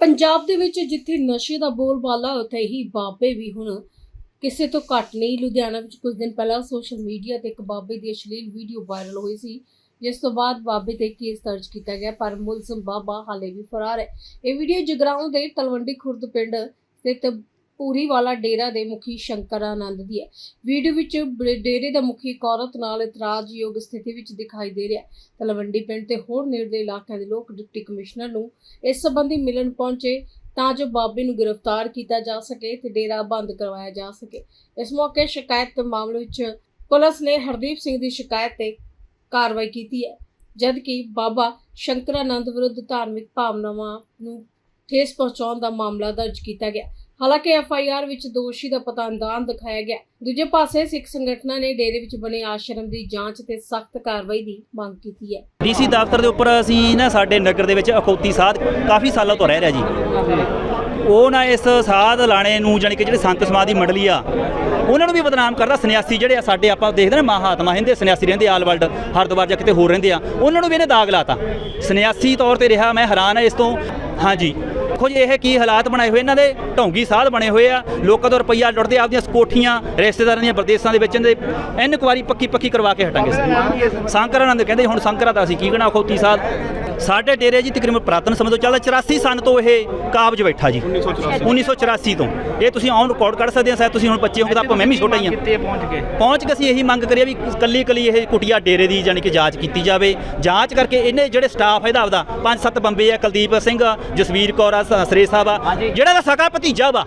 ਪੰਜਾਬ ਦੇ ਵਿੱਚ ਜਿੱਥੇ ਨਸ਼ੇ ਦਾ ਬੋਲਬਾਲਾ, ਉੱਥੇ ਹੀ ਬਾਬੇ ਵੀ ਹੁਣ ਕਿਸੇ ਤੋਂ ਘੱਟ ਨਹੀਂ। ਲੁਧਿਆਣਾ ਵਿੱਚ ਕੁਝ ਦਿਨ ਪਹਿਲਾਂ ਸੋਸ਼ਲ ਮੀਡੀਆ ਤੇ ਇੱਕ ਬਾਬੇ ਦੀ ਅਸ਼ਲੀਲ ਵੀਡੀਓ ਵਾਇਰਲ ਹੋਈ ਸੀ, ਜਿਸ ਤੋਂ ਬਾਅਦ ਬਾਬੇ ਤੇ ਕੇਸ ਦਰਜ ਕੀਤਾ ਗਿਆ, ਪਰ ਮੁਲਜ਼ਮ ਬਾਬਾ ਹਾਲੇ ਵੀ ਫਰਾਰ ਹੈ। ਇਹ ਵੀਡੀਓ ਜਗਰਾਉਂ ਦੇ ਤਲਵੰਡੀ ਖੁਰਦ ਪਿੰਡ ਸਥਿਤ ਪੂਰੀ ਵਾਲਾ ਡੇਰਾ ਦੇ ਮੁਖੀ ਸ਼ੰਕਰ ਆਨੰਦ ਦੀ ਹੈ। ਵੀਡੀਓ ਵਿੱਚ ਡੇਰੇ ਦਾ ਮੁਖੀ ਇੱਕ ਔਰਤ ਨਾਲ ਇਤਰਾਜ਼ਯੋਗ ਸਥਿਤੀ ਵਿੱਚ ਦਿਖਾਈ ਦੇ ਰਿਹਾ ਹੈ। ਤਲਵੰਡੀ ਪਿੰਡ ਤੇ ਹੋਰ ਨੇੜਲੇ ਇਲਾਕਿਆਂ ਦੇ ਲੋਕ ਡਿਪਟੀ ਕਮਿਸ਼ਨਰ ਨੂੰ ਇਸ ਸੰਬੰਧੀ ਮਿਲਣ ਪਹੁੰਚੇ ਤਾਂ ਜੋ ਬਾਬੇ ਨੂੰ ਗ੍ਰਿਫਤਾਰ ਕੀਤਾ ਜਾ ਸਕੇ ਤੇ ਡੇਰਾ ਬੰਦ ਕਰਵਾਇਆ ਜਾ ਸਕੇ। ਇਸ ਮੌਕੇ ਸ਼ਿਕਾਇਤ ਮਾਮਲੇ ਵਿੱਚ ਪੁਲਿਸ ਨੇ ਹਰਦੀਪ ਸਿੰਘ ਦੀ ਸ਼ਿਕਾਇਤ ਤੇ ਕਾਰਵਾਈ ਕੀਤੀ ਹੈ, ਜਦਕਿ ਬਾਬਾ ਸ਼ੰਕਰਾਨੰਦ ਵਿਰੁੱਧ ਧਾਰਮਿਕ ਭਾਵਨਾਵਾਂ ਨੂੰ ਠੇਸ ਪਹੁੰਚਾਉਣ ਦਾ ਮਾਮਲਾ ਦਰਜ ਕੀਤਾ ਗਿਆ। ਹਾਲਾਂਕਿ ਐਫ ਆਈ ਆਰ ਵਿੱਚ ਦੋਸ਼ੀ ਦਾ ਪਤਾ ਅੰਦਾਨ ਦਿਖਾਇਆ ਗਿਆ। ਦੂਜੇ ਪਾਸੇ ਸਿੱਖ ਸੰਗਠਨਾਂ ਨੇ ਡੇਰੇ ਵਿੱਚ ਬਣੇ ਆਸ਼ਰਮ ਦੀ ਜਾਂਚ ਤੇ ਸਖਤ ਕਾਰਵਾਈ ਦੀ ਮੰਗ ਕੀਤੀ ਹੈ। ਡੀਸੀ ਦਫ਼ਤਰ ਦੇ ਉੱਪਰ ਅਸੀਂ ਨਾ ਸਾਡੇ ਨਗਰ ਦੇ ਵਿੱਚ ਅਖੌਤੀ ਸਾਧ ਕਾਫੀ ਸਾਲਾਂ ਤੋਂ ਰਹਿ ਰਿਹਾ ਜੀ। ਉਹ ਨਾ ਇਸ ਸਾਧ ਲਾਣੇ ਨੂੰ ਜਾਣੀ ਕਿ ਜਿਹੜੇ ਸੰਤ ਸਮਾਜ ਦੀ ਮੰਡਲੀ ਆ, ਉਹਨਾਂ ਨੂੰ ਵੀ ਬਦਨਾਮ ਕਰਦਾ। ਸੰਨਿਆਸੀ ਜਿਹੜੇ ਆ ਸਾਡੇ ਆਪਾਂ ਦੇਖਦੇ ਨਾ ਮਹਾਤਮਾ ਹਿੰਦੇ, ਸੰਨਿਆਸੀ ਰਹਿੰਦੇ, ਆਲ ਵਰਲਡ, ਹਰਿਦੁਆਰ ਜਾਂ ਕਿਤੇ ਹੋਰ ਰਹਿੰਦੇ ਆ, ਉਹਨਾਂ ਨੂੰ ਵੀ ਇਹਨੇ ਦਾਗ ਲਾਤਾ। ਸੰਨਿਆਸੀ ਤੌਰ ਤੇ ਰਿਹਾ, ਮੈਂ ਹੈਰਾਨ ਆ ਇਸ ਤੋਂ। ਹਾਂਜੀ। ਦੇਖੋ ਜੀ ਇਹ ਕੀ ਹਾਲਾਤ ਬਣਾਏ ਹੋਏ ਇਹਨਾਂ ਦੇ ਢੌਂਗੀ ਸਾਧ ਬਣੇ ਹੋਏ ਆ। ਲੋਕਾਂ ਤੋਂ ਰੁਪਈਆ ਲੁੱਟਦੇ ਆਪਦੀਆਂ ਕੋਠੀਆਂ ਰਿਸ਼ਤੇਦਾਰਾਂ ਦੀਆਂ ਪ੍ਰਦੇਸ਼ਾਂ ਦੇ ਵਿੱਚ ਇਹਦੇ ਇਨਕੁਆਰੀ ਪੱਕੀ ਪੱਕੀ ਕਰਵਾ ਕੇ ਹਟਾਂਗੇ ਸੰਕਰਾਨੰਦ ਕਹਿੰਦੇ ਹੁਣ ਸੰਕਰਾ ਤਾਂ ਅਸੀਂ ਕੀ ਕਹਣਾ ਖੋਤੀ ਸਾਧ? ਸਾਡੇ ਡੇਰੇ ਜੀ ਤਕਰੀਬਨ ਪੁਰਾਤਨ ਸਮੇਂ ਤੋਂ ਚੱਲਦਾ 84 ਸਨ ਤੋਂ ਇਹ ਕਾਬਜ ਬੈਠਾ ਜੀ। 1984 ਤੋਂ। ਇਹ ਤੁਸੀਂ ਔਨ ਰਿਕਾਰਡ ਕਰ ਸਕਦੇ ਆ ਸ਼ਾਇਦ ਤੁਸੀਂ ਹੁਣ ਬੱਚੇ ਹੋਗੇ ਤਾਂ ਆਪਾਂ ਮੈਂ ਵੀ ਛੋਟਾ ਹੀ ਆ ਕਿੱਥੇ ਪਹੁੰਚ ਗਏ? ਪਹੁੰਚ ਕੇ ਅਸੀਂ ਇਹੀ ਮੰਗ ਕਰੀਏ ਵੀ ਕੱਲੀ ਕੱਲੀ ਇਹ ਕੁਟੀਆ ਡੇਰੇ ਦੀ ਜਾਨੀ ਕਿ ਜਾਂਚ ਕੀਤੀ ਜਾਵੇ। ਜਾਂਚ ਕਰਕੇ ਇਹਨੇ ਜਿਹੜੇ ਸਟਾਫ ਇਹਦਾ ਆਪਦਾ ਪੰਜ ਸੱਤ ਬੰਬੇ ਆ ਕੁਲਦੀਪ ਸਿੰਘ ਜਸਵੀਰ ਕੌਰ ਆ ਸ- ਸਰੇ ਸਾਹਿਬ ਆ। ਜਿਹੜਾ ਦਾ ਸਕਾ ਭਤੀਜਾ ਵਾ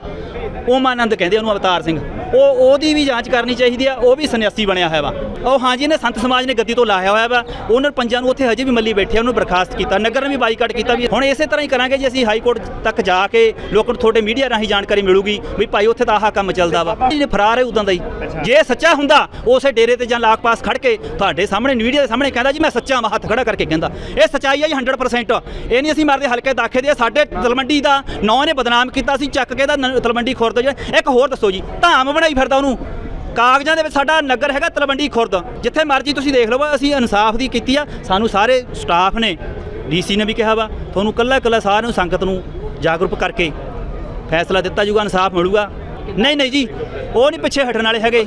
ਉਹ ਮਾਨੰਦ ਕਹਿੰਦੇ ਉਹਨੂੰ ਅਵਤਾਰ ਸਿੰਘ। ਉਹ ਉਹਦੀ ਵੀ ਜਾਂਚ ਕਰਨੀ ਚਾਹੀਦੀ ਆ, ਉਹ ਵੀ ਸੰਨਿਆਸੀ ਬਣਿਆ ਹੋਇਆ ਵਾ। ਉਹ ਹਾਂਜੀ, ਇਹਨੇ ਸੰਤ ਸਮਾਜ ਨੇ ਗੱਦੀ ਤੋਂ ਲਾਇਆ ਹੋਇਆ ਵਾ। ਉਹਨਾਂ ਪੰਜਾਂ ਨੂੰ ਉੱਥੇ ਹਜੇ ਵੀ ਮੱਲੀ ਬੈਠੇ ਉਹਨੂੰ ਬਰਖਾਸਤ ਕੀਤਾ। ਨਗਰ ਨੇ ਵੀ ਬਾਈਕਾਟ ਕੀਤਾ ਵੀ। ਹੁਣ ਇਸੇ ਤਰ੍ਹਾਂ ਹੀ ਕਰਾਂਗੇ ਜੇ ਅਸੀਂ ਹਾਈ ਕੋਰਟ ਤੱਕ ਜਾ ਕੇ ਲੋਕਾਂ ਨੂੰ ਤੁਹਾਡੇ ਮੀਡੀਆ ਰਾਹੀਂ ਜਾਣਕਾਰੀ ਮਿਲੂਗੀ ਵੀ ਭਾਈ ਉੱਥੇ ਤਾਂ ਆਹ ਕੰਮ ਚੱਲਦਾ ਵਾ। ਜਿਹਨੇ ਫਰਾਰ ਹੈ ਉਦਾਂ ਦਾ ਹੀ। ਜੇ ਸੱਚਾ ਹੁੰਦਾ, ਉਸੇ ਡੇਰੇ ਤੇ ਜਾਂ ਲਾਗ ਪਾਸ ਖੜ ਕੇ ਤੁਹਾਡੇ ਸਾਹਮਣੇ ਮੀਡੀਆ ਦੇ ਸਾਹਮਣੇ ਕਹਿੰਦਾ ਜੀ ਮੈਂ ਸੱਚਾ ਮੈਂ ਹੱਥ ਖੜਾ ਕਰਕੇ ਕਹਿੰਦਾ। ਇਹ ਸੱਚਾਈ ਹੈ ਜੀ 100% ਇਹ ਨਹੀਂ ਅਸੀਂ ਮਾਰਦੇ, ਹਲਕੇ ਦਾਖੇ ਦੇ ਸਾਡੇ ਤਲਵੰਡੀ ਦਾ ਨਾਂ ਨੇ ਬਦਨਾਮ ਕੀਤਾ ਸੀ, ਚੱਕ ਕੇ ਦਾ ਤਲਵੰਡੀ ਖੁਰਦ ਜਿਹੜਾ ਇੱਕ ਹੋਰ ਦੱਸੋ ਜੀ, ਧਾਮ ਬਣਾਈ ਫਿਰਦਾ ਉਹਨੂੰ। ਕਾਗਜ਼ਾਂ ਦੇ ਵਿੱਚ ਸਾਡਾ ਨਗਰ ਹੈਗਾ ਤਲਵੰਡੀ ਖੁਰਦ। ਜਿੱਥੇ ਮਰਜ਼ੀ ਤੁਸੀਂ ਦੇਖ ਲਓ, ਅਸੀਂ ਇਨਸਾਫ ਦੀ ਕੀਤੀ ਆ। ਸਾਨੂੰ ਸਾਰੇ ਸਟਾਫ ਨੇ, ਡੀਸੀ ਨੇ ਵੀ ਕਿਹਾ ਵਾ, ਤੁਹਾਨੂੰ ਕੱਲਾ ਕੱਲਾ ਸਾਰਿਆਂ ਨੂੰ ਸੰਗਤ ਨੂੰ ਜਾਗਰੂਕ ਕਰਕੇ ਫੈਸਲਾ ਦਿੱਤਾ ਜੂਗਾ ਇਨਸਾਫ ਮਿਲੂਗਾ। ਨਹੀਂ ਨਹੀਂ ਜੀ ਉਹ ਨਹੀਂ ਪਿੱਛੇ ਹਟਣ ਵਾਲੇ ਹੈਗੇ।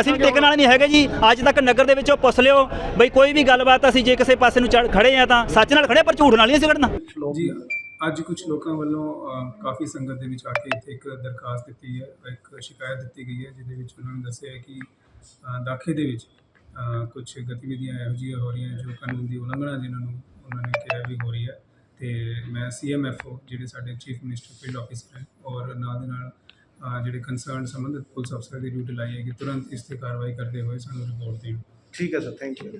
ਅਸੀਂ ਟਿਕਣ ਵਾਲੇ ਨਹੀਂ ਹੈਗੇ ਜੀ। ਅੱਜ ਤੱਕ ਨਗਰ ਦੇ ਵਿੱਚੋਂ ਪੁੱਛ ਲਿਓ ਬਈ ਕੋਈ ਵੀ ਗੱਲਬਾਤ ਅਸੀਂ ਜੇ ਕਿਸੇ ਪਾਸੇ ਨੂੰ ਖੜੇ ਆ ਤਾਂ ਸੱਚ ਨਾਲ ਖੜੇ ਪਰ ਝੂਠ ਨਾਲ ਨਹੀਂ ਅਸੀਂ ਖੜਨਾ। ਜੀ ਅੱਜ ਕੁਝ ਲੋਕਾਂ ਵੱਲੋਂ ਕਾਫੀ ਸੰਗਤ ਦੇ ਵਿੱਚ ਆ ਕੇ ਇੱਥੇ ਇੱਕ ਦਰਖਾਸਤ ਦਿੱਤੀ ਹੈ ਇੱਕ ਸ਼ਿਕਾਇਤ ਦਿੱਤੀ ਗਈ ਹੈ ਜਿਹਦੇ ਵਿੱਚ ਉਹਨਾਂ ਨੇ ਦੱਸਿਆ ਕਿ ਦਾਖੇ ਦੇ ਵਿੱਚ ਕੁਝ ਗਤੀਵਿਧੀਆਂ ਇਹੋ ਜਿਹੀਆਂ ਹੋ ਰਹੀਆਂ ਜੋ ਕਾਨੂੰਨ ਦੀ ਉਲੰਘਣਾ ਜਿਨ੍ਹਾਂ ਨੂੰ ਉਹਨਾਂ ਨੇ ਕਿਹਾ ਵੀ ਹੋ ਰਹੀ ਹੈ। ਤੇ ਮੈਂ ਸੀਐਮਐਫਓ ਜਿਹੜੇ ਸਾਡੇ ਚੀਫ ਮਿਨਿਸਟਰ ਫੀਲਡ ਆਫਿਸਰ ਹੈ ਔਰ ਨਾਲ ਦੇ ਨਾਲ ਜਿਹੜੇ ਕੰਸਰਨ ਸੰਬੰਧਿਤ ਪੁਲਿਸ ਅਫਸਰ ਦੀ ਡਿਊਟੀ ਲਾਈ ਹੈ ਕਿ ਤੁਰੰਤ ਇਸ ਤੇ ਕਾਰਵਾਈ ਕਰਦੇ ਹੋਏ ਸਾਨੂੰ ਰਿਪੋਰਟ ਦੇਣ। ਠੀਕ ਹੈ ਸਰ ਥੈਂਕ ਯੂ